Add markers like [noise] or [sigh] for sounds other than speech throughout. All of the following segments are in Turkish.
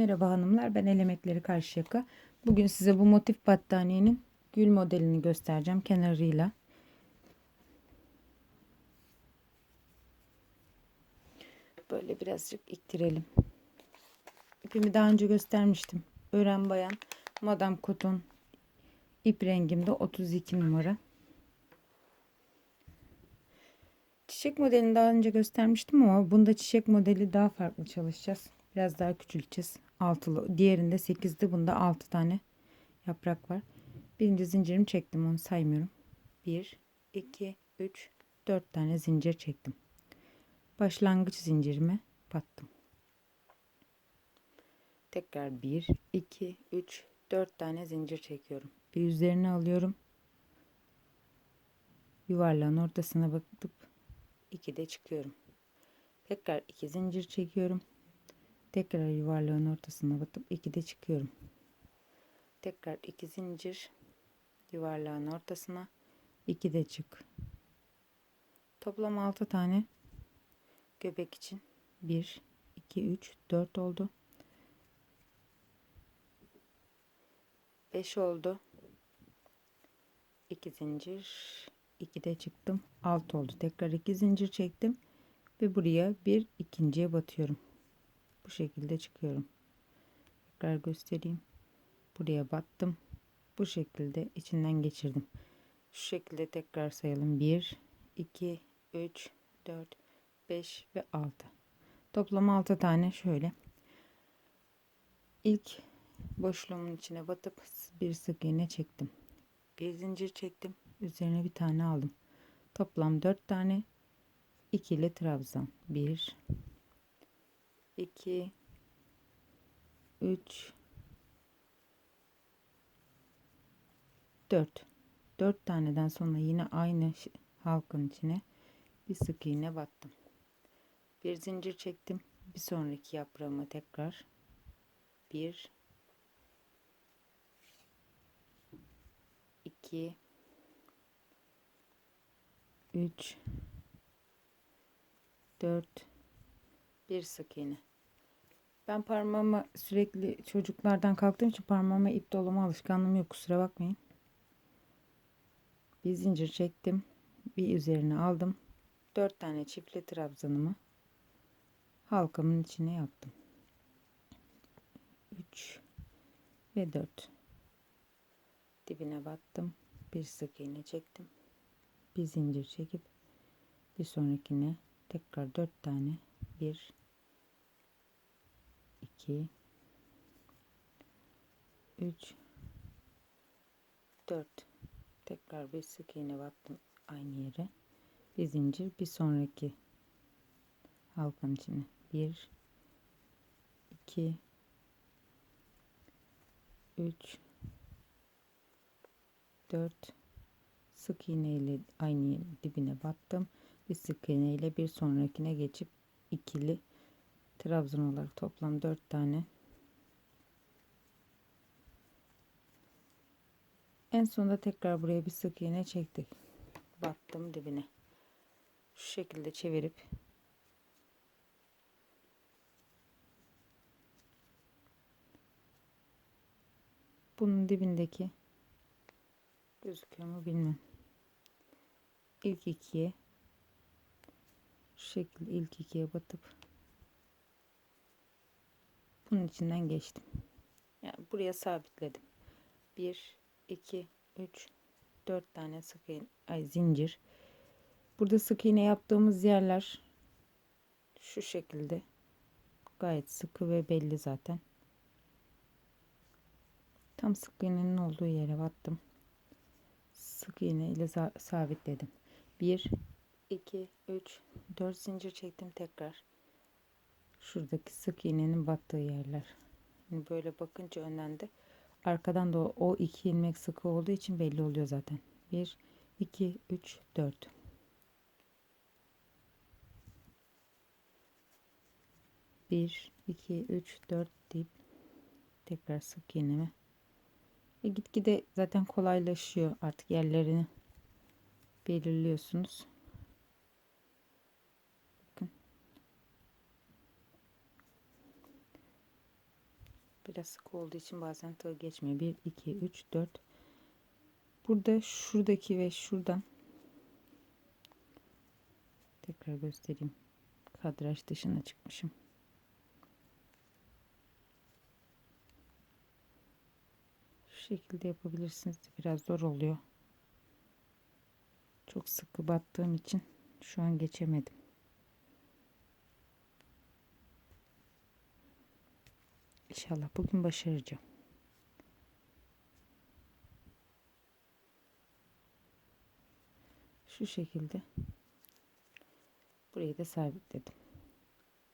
Merhaba hanımlar ben El Emekleri Karşıyaka. Bugün size bu motif battaniyenin gül modelini göstereceğim kenarıyla. Böyle birazcık iktirelim. İpimi daha önce göstermiştim. Ören Bayan Madame Cotton ip rengimde 32 numara. Çiçek modelini daha önce göstermiştim ama bunda çiçek modeli daha farklı çalışacağız. Biraz daha küçülteceğiz. Altılı. Diğerinde 8'di. Bunda 6 tane yaprak var. Birinci zincirimi çektim. Onu saymıyorum. 1, 2, 3, 4 tane zincir çektim. Başlangıç zincirime battım. Tekrar 1, 2, 3, 4 tane zincir çekiyorum. Bir üzerine alıyorum. Yuvarlağın ortasına bakıp 2 de çıkıyorum. Tekrar 2 zincir çekiyorum. Tekrar yuvarlağın ortasına batıp 2 de çıkıyorum. Tekrar 2 zincir yuvarlağın ortasına 2 de çık. Toplam 6 tane göbek için 1 2 3 4 oldu. 5 oldu. 2 zincir 2 de çıktım. 6 oldu. Tekrar 2 zincir çektim ve buraya bir ikinciye batıyorum. Bu şekilde çıkıyorum. Tekrar göstereyim. Buraya battım. Bu şekilde içinden geçirdim. Şu şekilde tekrar sayalım. 1, 2, 3, 4, 5 ve 6. Toplam 6 tane şöyle. İlk boşluğumun içine batıp bir sık iğne çektim. Bir zincir çektim. Üzerine bir tane aldım. Toplam 4 tane ikili trabzan. 1 2 3 4 4 taneden sonra yine aynı halkın içine bir sık iğne battım. Bir zincir çektim. Bir sonraki yaprağıma tekrar 1 2 3 4 bir sık iğne. Ben parmağıma sürekli çocuklardan kalktığım için parmağıma ip dolama alışkanlığım yok kusura bakmayın. Bir zincir çektim. Bir üzerine aldım. Dört tane çiftli trabzanımı halkamın içine yaptım. 3 ve 4 dibine battım. Bir sık iğne çektim. Bir zincir çekip bir sonrakine tekrar 4 tane 1 2 3 4 tekrar bir sık iğne battım aynı yere. Bir zincir bir sonraki halkanın içine. 1 2 3 4 sık iğne ile aynı dibine battım bir sık iğne ile bir sonrakine geçip ikili trabzan olarak toplam 4 tane. En sonunda tekrar buraya bir sık iğne çektik. Battım dibine. Şu şekilde çevirip. Bunun dibindeki gözüküyor mu bilmem. İlk ikiye şu şekilde ilk ikiye batıp bunun içinden geçtim. Yani buraya sabitledim. 1 2 3 4 tane sık iğne ay zincir. Burada sık iğne yaptığımız yerler şu şekilde gayet sıkı ve belli zaten. Tam sık iğnenin olduğu yere battım. Sık iğne ile sabitledim. 1 2 3 4 zincir çektim tekrar şuradaki sık iğnenin battığı yerler. Yani böyle bakınca önden de arkadan da o, o iki ilmek sıkı olduğu için belli oluyor zaten. 1 2 3 4 1 2 3 4 deyip tekrar sık iğneme. Ve gitgide zaten kolaylaşıyor artık yerlerini belirliyorsunuz Biraz sık olduğu için bazen tığ geçmiyor. 1, 2, 3, 4. Burada şuradaki ve şuradan tekrar göstereyim. Kadraj dışına çıkmışım. Şu şekilde yapabilirsiniz. Biraz zor oluyor. Çok sıkı battığım için şu an geçemedim. İnşallah bugün başaracağım. Şu şekilde burayı da sabitledim.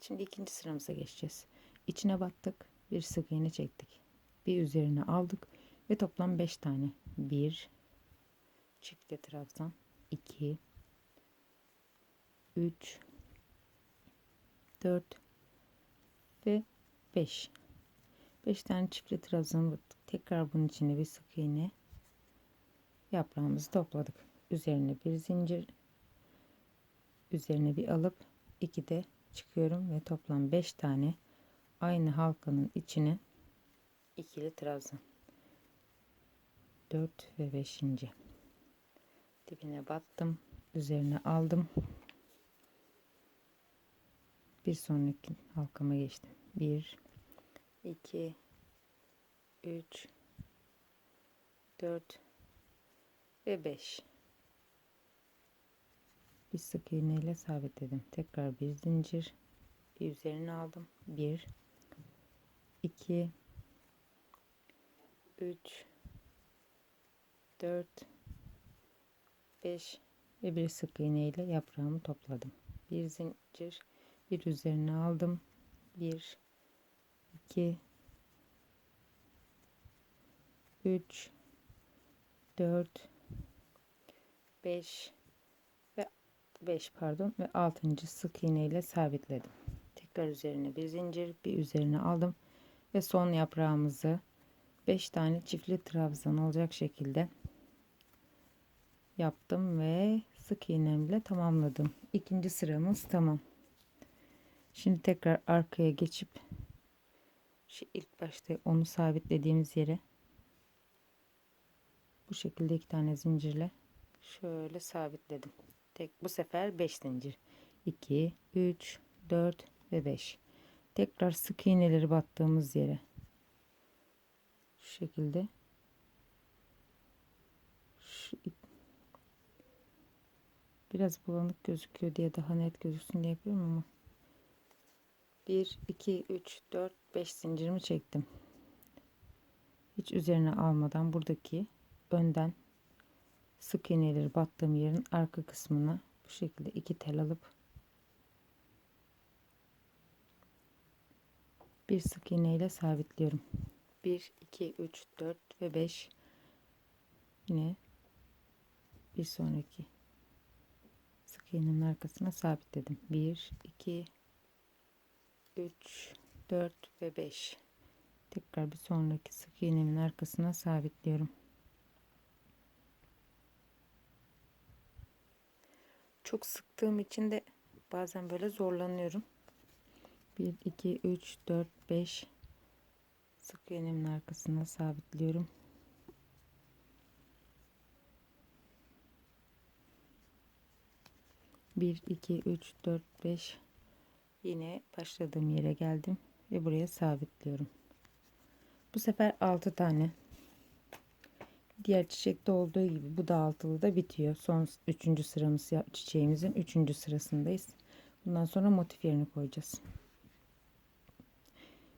Şimdi ikinci sıramıza geçeceğiz. İçine battık. Bir sık iğne çektik. Bir üzerine aldık ve toplam 5 tane. 1 çifte trabzan 2 3 4 ve 5 5 tane çiftli trabzan battık. Tekrar bunun içine bir sık iğne yaprağımızı topladık. Üzerine bir zincir üzerine bir alıp 2 de çıkıyorum ve toplam 5 tane aynı halkanın içine ikili trabzan 4 ve 5. dibine battım üzerine aldım bir sonraki halkama geçtim 1 2 3 4 ve 5 bir sık iğne ile sabitledim. Tekrar bir zincir üzerine aldım. 1 2 3 4 5 ve bir sık iğne ile yaprağımı topladım. Bir zincir bir üzerine aldım. 1 2 3 4 5 ve 5 pardon ve 6. sık iğne ile sabitledim. Tekrar üzerine bir zincir, bir üzerine aldım ve son yaprağımızı 5 tane çiftli trabzan olacak şekilde yaptım ve sık iğnemle tamamladım. İkinci sıramız tamam. Şimdi tekrar arkaya geçip şu ilk başta onu sabitlediğimiz yere bu şekilde iki tane zincirle şöyle sabitledim. Tek bu sefer 5 zincir. 2 3 4 ve 5. Tekrar sık iğneleri battığımız yere şu şekilde şu biraz bulanık gözüküyor diye daha net gözüksün diye yapıyorum ama 1 2 3 4 5 zincirimi çektim. Hiç üzerine almadan buradaki önden sık iğneleri battığım yerin arka kısmına bu şekilde iki tel alıp bir sık iğne ile sabitliyorum. 1 2 3 4 ve 5 yine bir sonraki sık iğnenin arkasına sabitledim. 1 2 3 4 ve 5 tekrar bir sonraki sık iğnemin arkasına sabitliyorum. Çok sıktığım için de bazen böyle zorlanıyorum. 1 2 3 4 5 sık iğnemin arkasına sabitliyorum. Bir, iki, üç, dört, beş. Yine başladığım yere geldim ve buraya sabitliyorum. Bu sefer altı tane. Diğer çiçekte olduğu gibi bu da altılı da bitiyor. Son üçüncü sıramız çiçeğimizin üçüncü sırasındayız. Bundan sonra motif yerini koyacağız.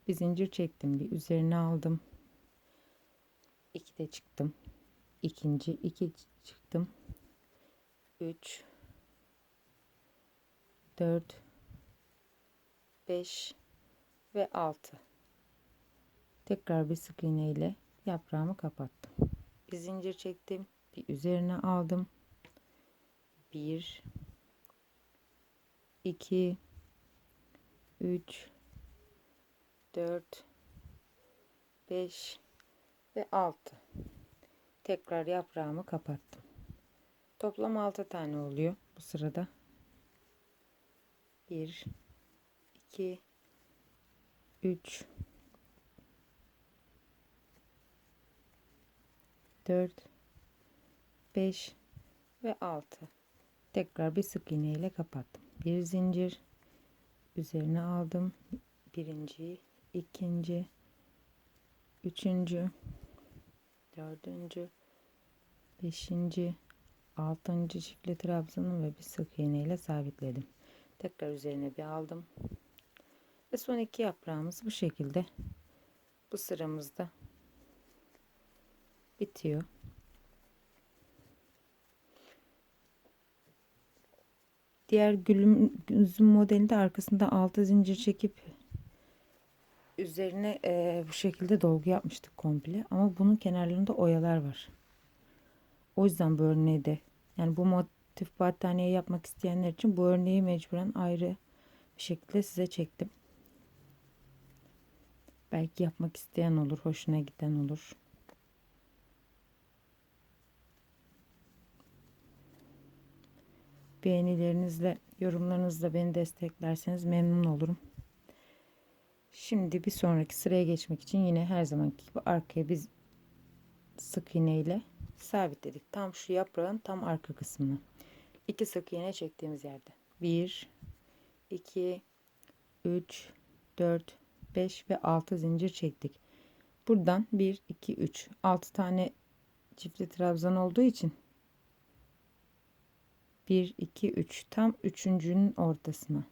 Bir zincir çektim. Bir üzerine aldım. İki de çıktım. İkinci iki çıktım. Üç. Dört. Beş. Ve altı. Tekrar bir sık iğne ile yaprağımı kapattım. Bir zincir çektim. Bir üzerine aldım. Bir. iki, Üç. 4 5 ve 6 tekrar yaprağımı kapattım toplam 6 tane oluyor bu sırada 1 2 3 4 5 ve 6 tekrar bir sık iğne ile kapattım. Bir zincir üzerine aldım. Birinci ikinci üçüncü dördüncü beşinci altıncı çiftli trabzanı ve bir sık iğne ile sabitledim. Tekrar üzerine bir aldım ve son iki yaprağımız bu şekilde. Bu sıramızda bitiyor. Diğer gülümüzün modelinde arkasında 6 zincir çekip üzerine e, bu şekilde dolgu yapmıştık komple. Ama bunun kenarlarında oyalar var. O yüzden bu örneği de yani bu motif battaniye yapmak isteyenler için bu örneği mecburen ayrı bir şekilde size çektim belki yapmak isteyen olur hoşuna giden olur beğenilerinizle, yorumlarınızla beni desteklerseniz memnun olurum. Şimdi bir sonraki sıraya geçmek için yine her zamanki gibi arkaya biz sık iğne ile sabitledik. Tam şu yaprağın tam arka kısmını. İki sık iğne çektiğimiz yerde. 1 2 3 4 5 ve 6 zincir çektik. Buradan 1 2 3 6 tane çiftli trabzan olduğu için. 1 2 3 tam üçüncünün ortasına.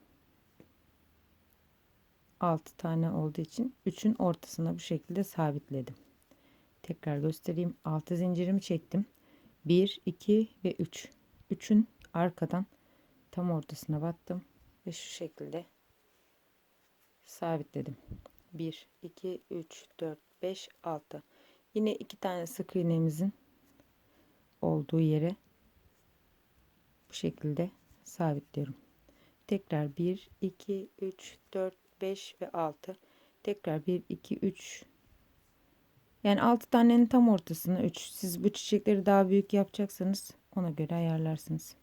6 tane olduğu için 3'ün ortasına bu şekilde sabitledim. Tekrar göstereyim. 6 zincirimi çektim. 1 2 ve 3 3'ün arkadan tam ortasına battım ve şu şekilde sabitledim. 1 2 3 4 5 6 yine iki tane sık iğnemizin olduğu yere bu şekilde sabitliyorum. Tekrar 1 2 3 4 5 ve 6 tekrar 1 2 3 yani 6 tanenin tam ortasına 3 siz bu çiçekleri daha büyük yapacaksanız ona göre ayarlarsınız.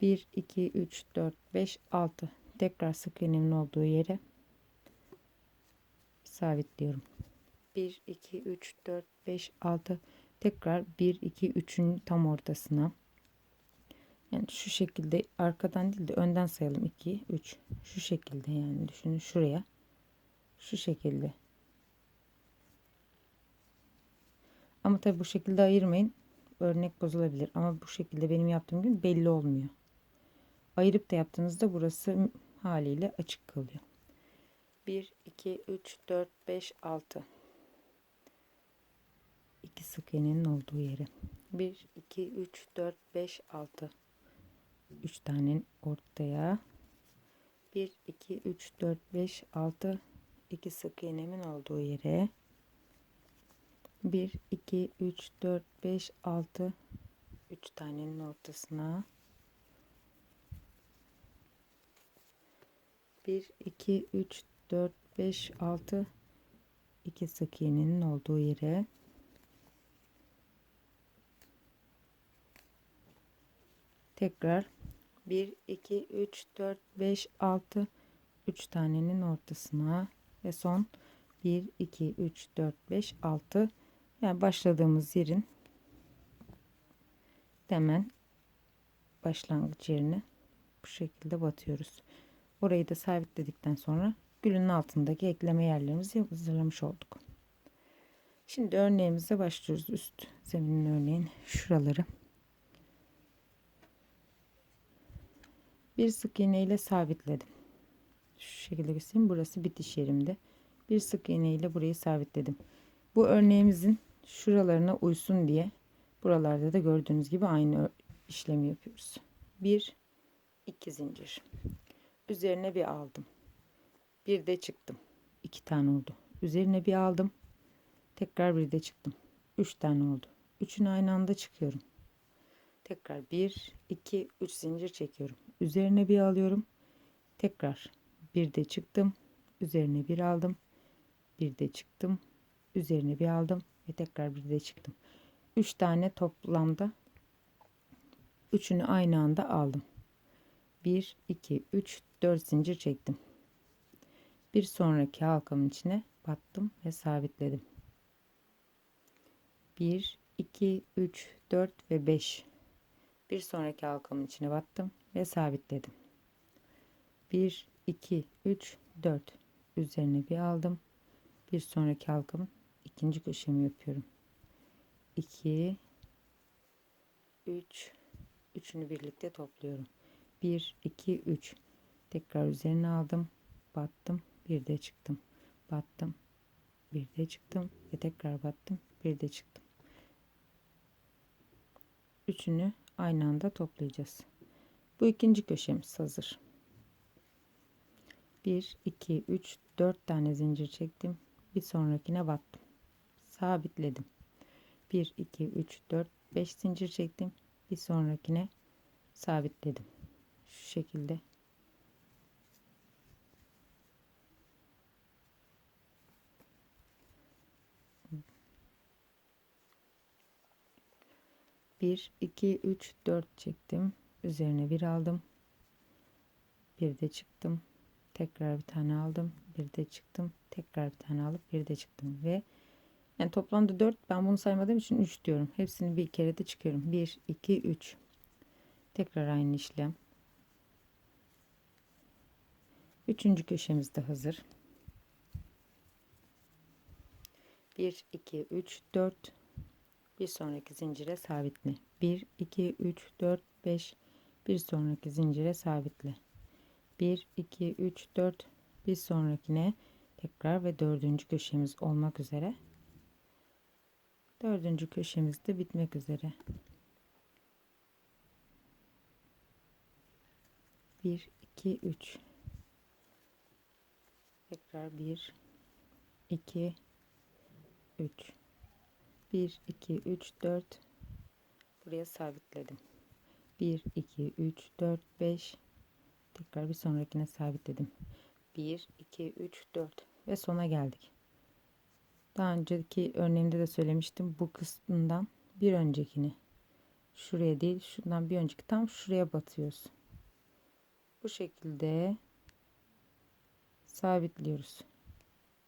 1 2 3 4 5 6 tekrar sık iğnemin olduğu yere sabitliyorum. 1 2 3 4 5 6 tekrar 1 2 3'ün tam ortasına. Yani şu şekilde arkadan değil de önden sayalım. 2 3 şu şekilde yani düşünün şuraya. Şu şekilde. Ama tabi bu şekilde ayırmayın. Örnek bozulabilir. Ama bu şekilde benim yaptığım gibi belli olmuyor. Ayırıp da yaptığınızda burası haliyle açık kalıyor. 1 2 3 4 5 6 2 sık iğnenin olduğu yere. 1 2 3 4 5 6 3 tane ortaya. 1 2 3 4 5 6 2 sık iğnemin olduğu yere. 1 2 3 4 5 6 3 tanenin ortasına 1 2 3 4 5 6 2 sık iğnenin olduğu yere. Tekrar. 1 2 3 4 5 6 3 tanenin ortasına. Ve son. 1 2 3 4 5 6 yani başladığımız yerin hemen başlangıç yerine bu şekilde batıyoruz. Orayı da sabitledikten sonra gülün altındaki ekleme yerlerimizi hazırlamış olduk. Şimdi örneğimize başlıyoruz. Üst zeminin örneğin şuraları bir sık iğne ile sabitledim. Şu şekilde göstereyim. Burası bitiş yerimde. Bir sık iğne ile burayı sabitledim. Bu örneğimizin şuralarına uysun diye buralarda da gördüğünüz gibi aynı işlemi yapıyoruz. Bir, iki zincir. Üzerine bir aldım. Bir de çıktım. İki tane oldu. Üzerine bir aldım. Tekrar bir de çıktım. Üç tane oldu. Üçünü aynı anda çıkıyorum. Tekrar 1, 2, 3 zincir çekiyorum. Üzerine bir alıyorum. Tekrar bir de çıktım. Üzerine bir aldım. Bir de çıktım. Üzerine bir aldım ve tekrar bir de çıktım. 3 tane toplamda üçünü aynı anda aldım. 1 2 3 4 zincir çektim. Bir sonraki halkamın içine battım ve sabitledim. 1 2 3 4 ve 5 bir sonraki halkamın içine battım ve sabitledim. 1 2 3 4 üzerine bir aldım. Bir sonraki halkamın ikinci köşemi yapıyorum. 2 3 üçünü birlikte topluyorum. 1 2 3 tekrar üzerine aldım battım bir de çıktım. Battım bir de çıktım ve tekrar battım bir de çıktım. Üçünü aynı anda toplayacağız. Bu ikinci köşemiz hazır. 1 2 3 4 tane zincir çektim. Bir sonrakine battım. Sabitledim. 1 2 3 4 5 zincir çektim. Bir sonrakine sabitledim. Şu şekilde bir iki üç dört çektim. Üzerine bir aldım. Bir de çıktım. Tekrar bir tane aldım. Bir de çıktım. Tekrar bir tane alıp bir de çıktım. Ve yani toplamda 4 ben bunu saymadığım için 3 diyorum. Hepsini bir kere de çıkıyorum. 1 2 3 tekrar aynı işlem. Üçüncü köşemiz de hazır. 1 2 3 4 bir sonraki zincire sabitle 1 2 3 4 5 bir sonraki zincire sabitle 1 2 3 4 bir sonrakine tekrar ve dördüncü köşemiz olmak üzere. Dördüncü köşemiz de bitmek üzere. 1 2 3 tekrar 1 2 3 1 2 3 4 buraya sabitledim. 1 2 3 4 5 tekrar bir sonrakine sabitledim. 1 2 3 4 ve sona geldik. Daha önceki örneğimde de söylemiştim. Bu kısmından bir öncekini şuraya değil şundan bir önceki tam şuraya batıyoruz bu şekilde sabitliyoruz.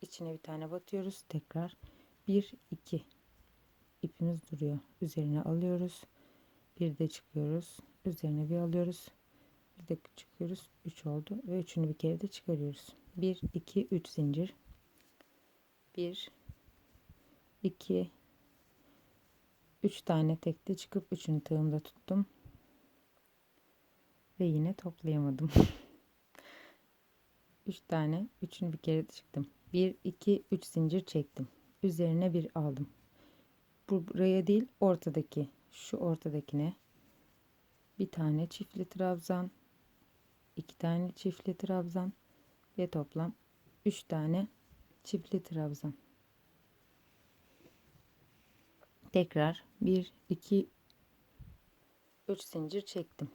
İçine bir tane batıyoruz. Tekrar 1 2 ipimiz duruyor. Üzerine alıyoruz. Bir de çıkıyoruz. Üzerine bir alıyoruz. Bir de çıkıyoruz. 3 oldu ve üçünü bir kere de çıkarıyoruz. 1 2 3 zincir. 1 2 3 tane tekte çıkıp üçünü tığımda tuttum. Ve yine toplayamadım. [laughs] 3 tane üçünü bir kere de çıktım. 1 2 3 zincir çektim. Üzerine bir aldım buraya değil ortadaki şu ortadakine bir tane çiftli trabzan iki tane çiftli trabzan ve toplam üç tane çiftli trabzan. Tekrar 1 2 3 zincir çektim.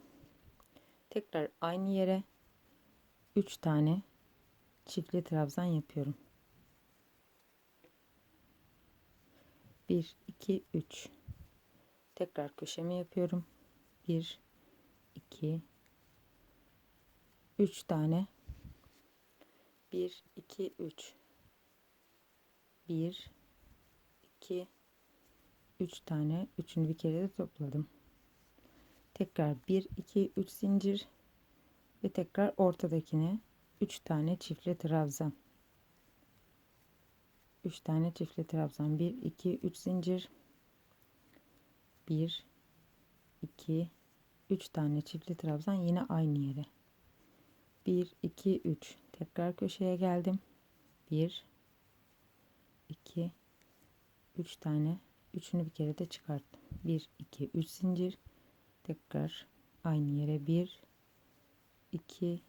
Tekrar aynı yere 3 tane çiftli trabzan yapıyorum 1 2 3 tekrar köşemi yapıyorum. 1 2 3 tane. 1 2 3 1 2 3 tane. Üçünü bir kere de topladım. Tekrar 1 2 3 zincir. Ve tekrar ortadakine 3 tane çiftli trabzan 3 tane çiftli trabzan. 1 2 3 zincir. 1 2 3 tane çiftli trabzan yine aynı yere. 1 2 3 tekrar köşeye geldim. 1 2 3 tane. Üçünü bir kere de çıkarttım. 1 2 3 zincir. Tekrar aynı yere. 1 2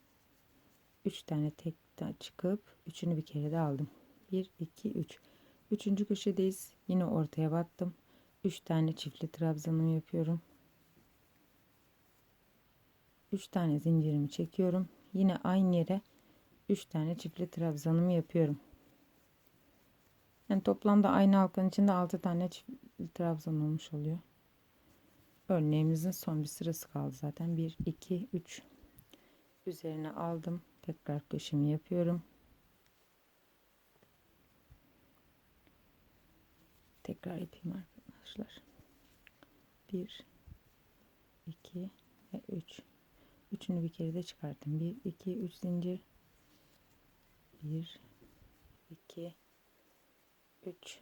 3 tane tek çıkıp üçünü bir kere de aldım 1 2 3 üçüncü köşedeyiz. Yine ortaya battım. 3 tane çiftli trabzanımı yapıyorum. 3 tane zincirimi çekiyorum. Yine aynı yere 3 tane çiftli trabzanımı yapıyorum. Yani toplamda aynı halkanın içinde 6 tane çiftli trabzan olmuş oluyor. Örneğimizin son bir sırası kaldı zaten. 1 2 3 üzerine aldım. Tekrar köşemi yapıyorum tekrar yapayım arkadaşlar. 1 2 ve 3. Üçünü bir kere de çıkarttım. 1 2 3 zincir. 1 2 3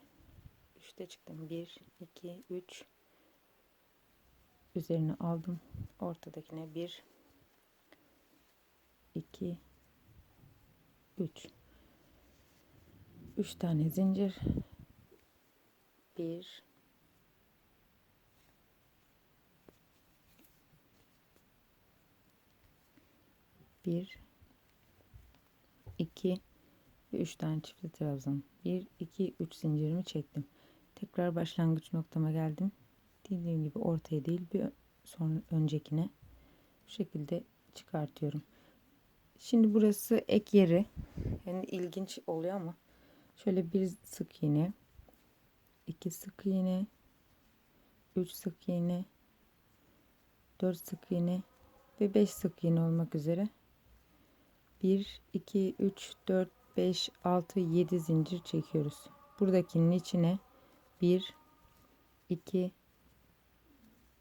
3'te çıktım. 1 2 3 üzerine aldım. Ortadakine 1 2 3 3 tane zincir 1 1 2 ve 3 tane çiftli trabzan 1 2 3 zincirimi çektim. Tekrar başlangıç noktama geldim. Dediğim gibi ortaya değil bir son öncekine bu şekilde çıkartıyorum. Şimdi burası ek yeri. Yani ilginç oluyor ama şöyle bir sık iğne 2 sık iğne 3 sık iğne 4 sık iğne ve 5 sık iğne olmak üzere. 1 2 3 4 5 6 7 zincir çekiyoruz. Buradakinin içine 1 2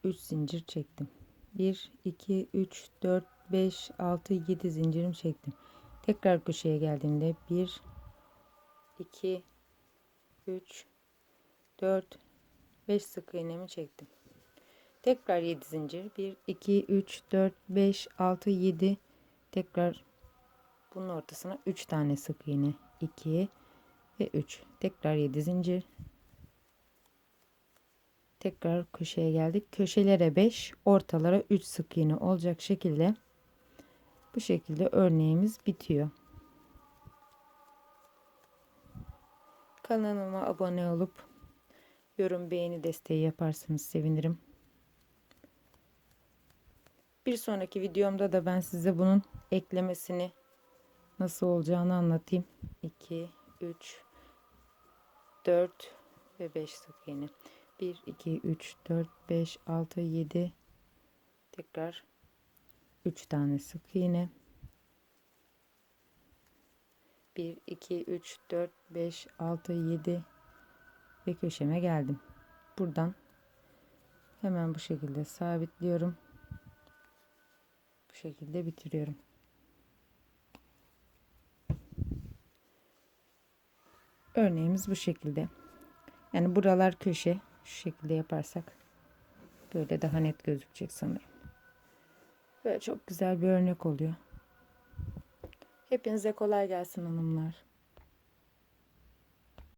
3 zincir çektim. 1 2 3 4 5 6 7 zincirim çektim. Tekrar köşeye geldiğimde 1 2 3 4 5 sık iğnemi çektim. Tekrar 7 zincir. 1 2 3 4 5 6 7 tekrar bunun ortasına 3 tane sık iğne. 2 ve 3 tekrar 7 zincir. Tekrar köşeye geldik. Köşelere 5 ortalara 3 sık iğne olacak şekilde bu şekilde örneğimiz bitiyor. Kanalıma abone olup yorum beğeni desteği yaparsanız sevinirim. Bir sonraki videomda da ben size bunun eklemesini nasıl olacağını anlatayım. 2 3 4 ve 5 sık iğne. 1 2 3 4 5 6 7 tekrar 3 tane sık iğne. 1 2 3 4 5 6 7 ve köşeme geldim. Buradan hemen bu şekilde sabitliyorum. Bu şekilde bitiriyorum. Örneğimiz bu şekilde. Yani buralar köşe. Şu şekilde yaparsak böyle daha net gözükecek sanırım. Böyle çok güzel bir örnek oluyor. Hepinize kolay gelsin hanımlar